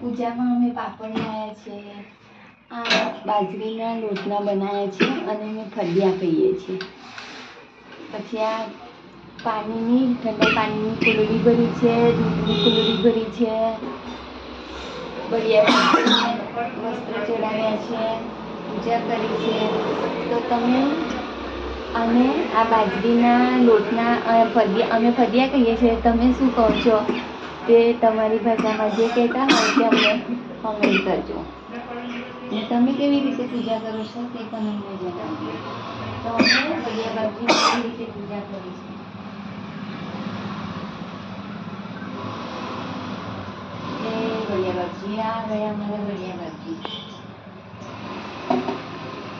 પૂજામાં અમે પાપડ લાવ્યા છીએ આ બાજરીના લોટના બનાવ્યા છે અને અમે ફળિયા કહીએ છીએ. પછી આ પાણીની, ઠંડા પાણીની કુલડી ભરી છે, દૂધની કુલડી ભરી છે, બળિયા વસ્ત્ર છે, પૂજા કરી છે. તો તમે અમે આ બાજરીના લોટના ફદિયા અમે ફદિયા કહીએ છીએ, તમે શું કહો છો? તે તમારી ભાષામાં જે કહેતા હોય તે અમને કોમેન્ટ કરજો. અને તમે કેવી રીતે પૂજા કરો છો તે પણ અમને જણાવજો તો અમે ફદિયા બાજરી કેવી રીતે પૂજા કરી એ બળિયા બાપજી આ ગયા અમારા બળિયા